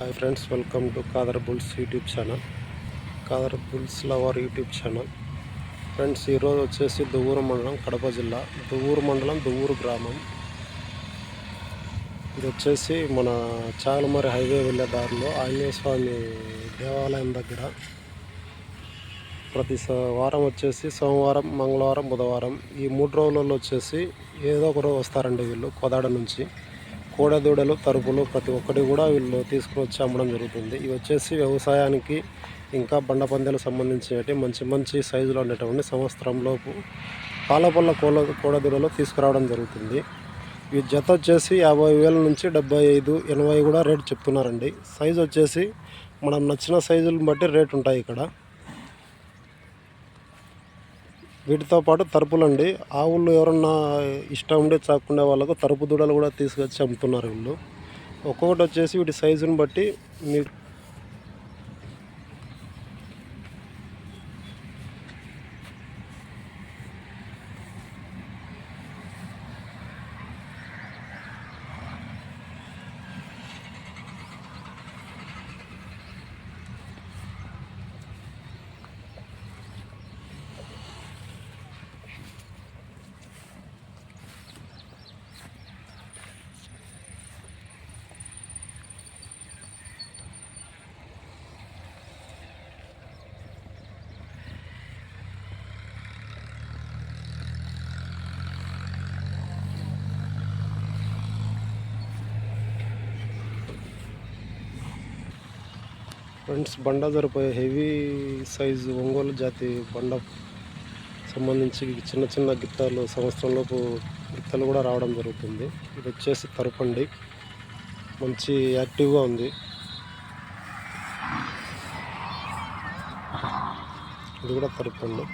Hi friends welcome to Khadar bulls YouTube channel Khadar bulls lover YouTube channel. Friends ఈరోజు వచ్చేసి దువ్వూరు మండలం కడప జిల్లా. దువ్వూరు మండలం దువ్వూరు గ్రామం. ఇది వచ్చేసి మన చాలమరి హైవే వెళ్ళే దారిలో ఆంజనేయ స్వామి దేవాలయం దగ్గర. ప్రతి స- వారం వచ్చేసి సోమవారం మంగళవారం బుధవారం ఈ మూడు రోజులలో వచ్చేసి ఏదో ఒక రోజు వస్తారండి వీళ్ళు కోదాడ నుంచి. కోడదూడలు తరుపులు ప్రతి ఒక్కటి కూడా వీళ్ళు తీసుకొచ్చి అమ్మడం జరుగుతుంది. ఇవి వచ్చేసి వ్యవసాయానికి ఇంకా బండ పందాలకు సంబంధించినవి. మంచి మంచి సైజులో ఉండేటువంటి సంవత్సరంలోపు పాలపల్ల కోల కోడదూడలు తీసుకురావడం జరుగుతుంది. ఈ జత వచ్చేసి యాభై వేల నుంచి డెబ్బై ఐదు ఎనభై కూడా రేట్ చెప్తున్నారండి. సైజు వచ్చేసి మనం నచ్చిన సైజులను బట్టి రేట్ ఉంటాయి ఇక్కడ. వీటితో పాటు తరుపులండి. ఆవులు ఎవరన్నా ఇష్టం ఉండే చాకుండే వాళ్ళకు తరుపు దూడలు కూడా తీసుకొచ్చి అమ్ముతున్నారు వీళ్ళు. ఒక్కొక్కటి వచ్చేసి వీటి సైజుని బట్టి మీరు ఫ్రెండ్స్ బండ జరిపోయే హెవీ సైజు ఒంగోలు జాతి బండ సంబంధించి చిన్న చిన్న గిత్తలు సంవత్సరంలోపు గిత్తలు కూడా రావడం జరుగుతుంది. ఇది వచ్చేసి తరపండి. మంచి యాక్టివ్గా ఉంది. ఇది కూడా తరపండి.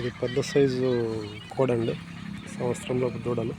ఇది పెద్ద సైజు కోడండి. సంవత్సరంలోపు దూడలు.